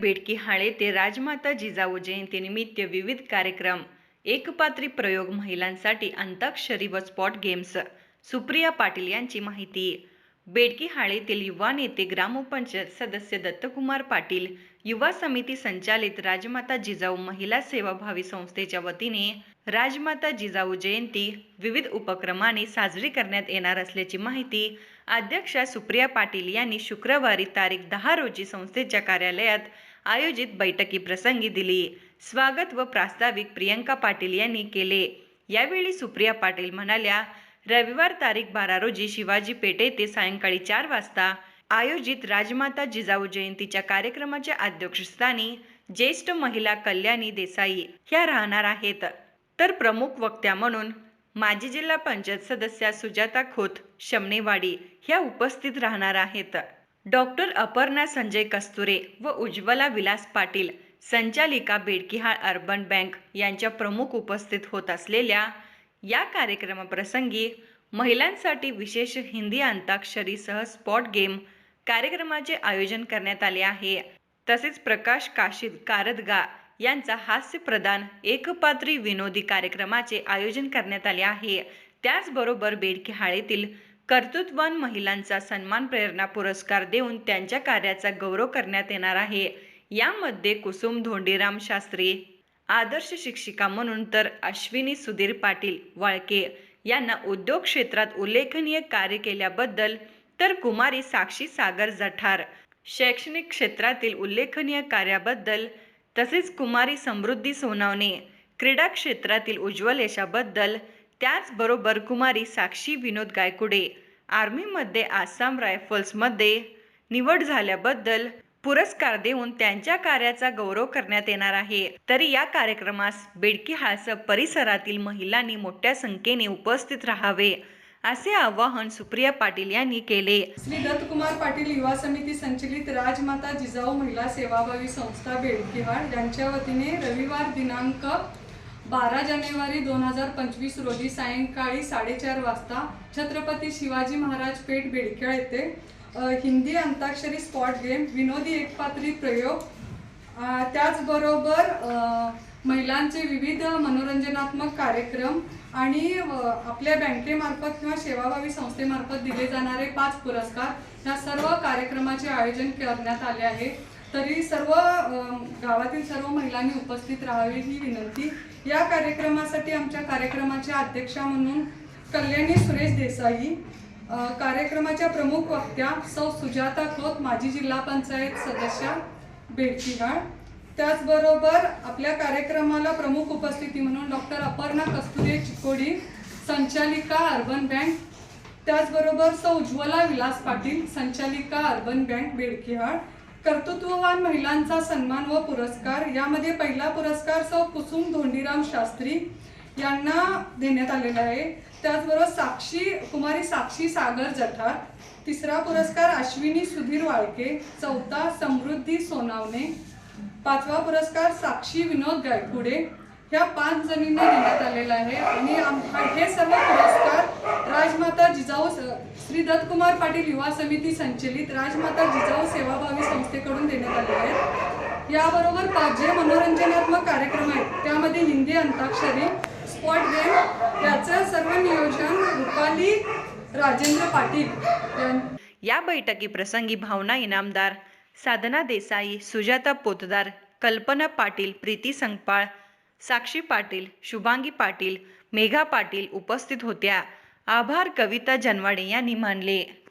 बेडकी हाळे ते राजमाता जिजाऊ जयंतीनिमित्त विविध कार्यक्रम एकपात्री प्रयोग महिलांसाठी अंताक्षरी व स्पॉट गेम्स. सुप्रिया पाटील यांची माहिती. बेडकी हाळेतील युवा नेते ग्रामपंचायत सदस्य दत्तकुमार पाटील युवा समिती संचालित राजमाता जिजाऊ महिला सेवाभावी संस्थेच्या वतीने राजमाता जिजाऊ जयंती विविध उपक्रमाने साजरी करण्यात येणार असल्याची माहिती अध्यक्षा सुप्रिया पाटील यांनी शुक्रवारी तारीख दहा रोजी संस्थेच्या कार्यालयात आयोजित बैठकीप्रसंगी दिली. स्वागत व प्रास्ताविक प्रियंका पाटील यांनी केले. यावेळी सुप्रिया पाटील म्हणाल्या रविवार तारीख बारा रोजी शिवाजी पेठ येथे सायंकाळी चार वाजता आयोजित राजमाता जिजाऊ जयंतीच्या कार्यक्रमाच्या अध्यक्षस्थानी ज्येष्ठ महिला कल्याणी देसाई ह्या राहणार आहेत. तर प्रमुख वक्त्या म्हणून माजी जिल्हा पंचायत सदस्या सुजाता खोत शमनेवाडी ह्या उपस्थित राहणार आहेत. डॉक्टर अपर्णा संजय कस्तुरे व उज्ज्वला विलास पाटील संचालिका बेडकिहाळ अर्बन बँक यांच्या प्रमुख उपस्थित होत असलेल्या या कार्यक्रमाप्रसंगी महिलांसाठी विशेष हिंदी अंताक्षरीसह स्पॉट गेम कार्यक्रमाचे आयोजन करण्यात आले आहे. तसेच प्रकाश काशीद कारदगा यांचा हास्यप्रदान एकपात्री विनोदी कार्यक्रमाचे आयोजन करण्यात आले आहे. त्याचबरोबर बेडकी कर्तृत्ववान कर्तृत्वान महिलांचा सन्मान प्रेरणा पुरस्कार देऊन त्यांच्या कार्याचा गौरव करण्यात येणार आहे. यामध्ये कुसुम धोंडीराम शास्त्री आदर्श शिक्षिका म्हणून तर अश्विनी सुधीर पाटील वाळके यांना उद्योग क्षेत्रात उल्लेखनीय कार्य केल्याबद्दल तर कुमारी साक्षी सागर जठार. शैक्षणिक क्षेत्रातील उल्लेखनीय कार्याबद्दल तसेच कुमारी समृद्धी सोनावणे क्रीडा क्षेत्रातील उज्ज्वल यशाबद्दल त्याचबरोबर कुमारी साक्षी विनोद गायकुडे आर्मीमध्ये आसाम रायफल्समध्ये निवड झाल्याबद्दल पुरस्कार देऊन त्यांच्या कार्याचा गौरव करण्यात येणार आहे. तरी या कार्यक्रमास बेडकी हाळसप परिसरातील महिलांनी मोठ्या संख्येने उपस्थित राहावे असे आवाहन सुप्रिया पाटील यांनी केले. श्री दत्तकुमार पाटील युवा समिती संचलित राजमाता जिजाऊ महिला सेवाभावी संस्था बेडकिहाळ यांच्या वतीने रविवार दिनांक बारा जानेवारी दोन हजार पंचवीस रोजी सायंकाळी साडेचार वाजता छत्रपती शिवाजी महाराज पेठ बेडकिहाळ येथे हिंदी अंताक्षरी स्पॉट गेम विनोदी एकपात्री प्रयोग त्याचबरोबर महिलांचे विविध मनोरंजनात्मक कार्यक्रम आणि आपल्या बँकेमार्फत किंवा सेवाभावी संस्थेमार्फत दिले जाणारे पाच पुरस्कार या सर्व कार्यक्रमाचे आयोजन करण्यात आले आहे. तरी सर्व गावातील सर्व महिलांनी उपस्थित राहावी ही विनंती. या कार्यक्रमासाठी आमच्या कार्यक्रमाच्या अध्यक्षा म्हणून कल्याणी सुरेश देसाई कार्यक्रमाच्या प्रमुख वक्त्या सौ सुजाता खोत माजी जिल्हा पंचायत सदस्या बेडकिहाळ त्याचबरोबर आपल्या कार्यक्रमाला प्रमुख उपस्थिती म्हणून डॉक्टर अपर्णा कस्तुरे चिकोडी संचालिका अर्बन बँक. त्याचबरोबर सौ उज्ज्वला विलास पाटील संचालिका अर्बन बँक बेडकिहाळ कर्तृत्ववान महिलांचा सन्मान व पुरस्कार यामध्ये पहिला पुरस्कार सौ कुसुम धोंडीराम शास्त्री यांना देण्यात आलेला आहे. त्याचबरोबर साक्षी कुमारी साक्षी सागर जठार. तिसरा पुरस्कार अश्विनी सुधीर वाळके. चौथा समृद्धी सोनावणे. पाचवा पुरस्कार साक्षी विनोद गायकुडे ह्या पाच जणींना देण्यात आलेला आहे. आणि हे सर्व पुरस्कार राजमाता जिजाऊ श्री दत्तकुमार पाटील युवा समिती संचलित राजमाता जिजाऊ सेवाभावी संस्थेकडून देण्यात आलेले आहेत. याबरोबर पाच जे मनोरंजनात्मक कार्यक्रम आहेत. त्यामध्ये हिंदी अंताक्षरी स्पॉट गेम याचं सर्व नियोजन रुपाली राजेंद्र पाटील या या बैठकीप्रसंगी भावना इनामदार साधना देसाई सुजाता पोतदार कल्पना पाटील प्रीती संगपाळ साक्षी पाटील शुभांगी पाटील मेघा पाटील उपस्थित होत्या. आभार कविता जनवाडे यांनी मानले.